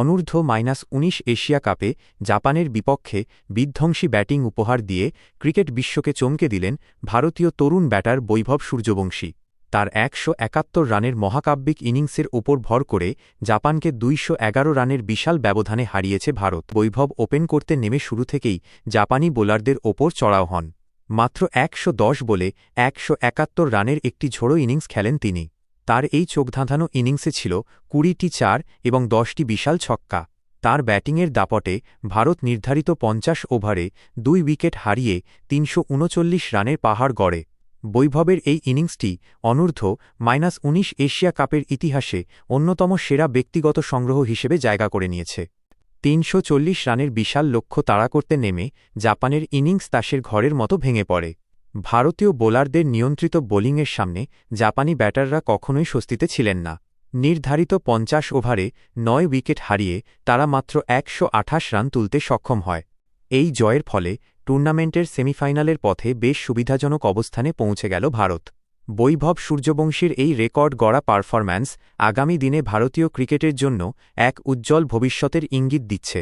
অনূর্ধ্ব মাইনাস উনিশ এশিয়া কাপে জাপানের বিপক্ষে বিধ্বংসী ব্যাটিং উপহার দিয়ে ক্রিকেট বিশ্বকে চমকে দিলেন ভারতীয় তরুণ ব্যাটার বৈভব সূর্যবংশী। তার একশো একাত্তর রানের মহাকাব্যিক ইনিংসের ওপর ভর করে জাপানকে দুইশো এগারো রানের বিশাল ব্যবধানে হারিয়েছে ভারত। বৈভব ওপেন করতে নেমে শুরু থেকেই জাপানি বোলারদের ওপর চড়াও হন। মাত্র একশো দশ বলে একশো একাত্তর রানের একটি ঝোড়ো ইনিংস খেলেন তিনি। তার এই চোখধাঁধানো ইনিংসে ছিল কুড়িটি চার এবং দশটি বিশাল ছক্কা। তার ব্যাটিংয়ের দাপটে ভারত নির্ধারিত পঞ্চাশ ওভারে দুই উইকেট হারিয়ে তিনশো উনচল্লিশ রানের পাহাড় গড়ে। বৈভবের এই ইনিংসটি অনূর্ধ্ব মাইনাস উনিশ এশিয়া কাপের ইতিহাসে অন্যতম সেরা ব্যক্তিগত সংগ্রহ হিসেবে জায়গা করে নিয়েছে। তিনশো চল্লিশ রানের বিশাল লক্ষ্য তাড়া করতে নেমে জাপানের ইনিংস তাসের ঘরের মতো ভেঙে পড়ে। ভারতীয় বোলারদের নিয়ন্ত্রিত বোলিংয়ের সামনে জাপানি ব্যাটাররা কখনোই স্বস্তিতে ছিলেন না। নির্ধারিত পঞ্চাশ ওভারে নয় উইকেট হারিয়ে তারা মাত্র একশো আঠাশ রান তুলতে সক্ষম হয়। এই জয়ের ফলে টুর্নামেন্টের সেমিফাইনালের পথে বেশ সুবিধাজনক অবস্থানে পৌঁছে গেল ভারত। বৈভব সূর্যবংশীর এই রেকর্ড গড়া পারফরম্যান্স আগামী দিনে ভারতীয় ক্রিকেটের জন্য এক উজ্জ্বল ভবিষ্যতের ইঙ্গিত দিচ্ছে।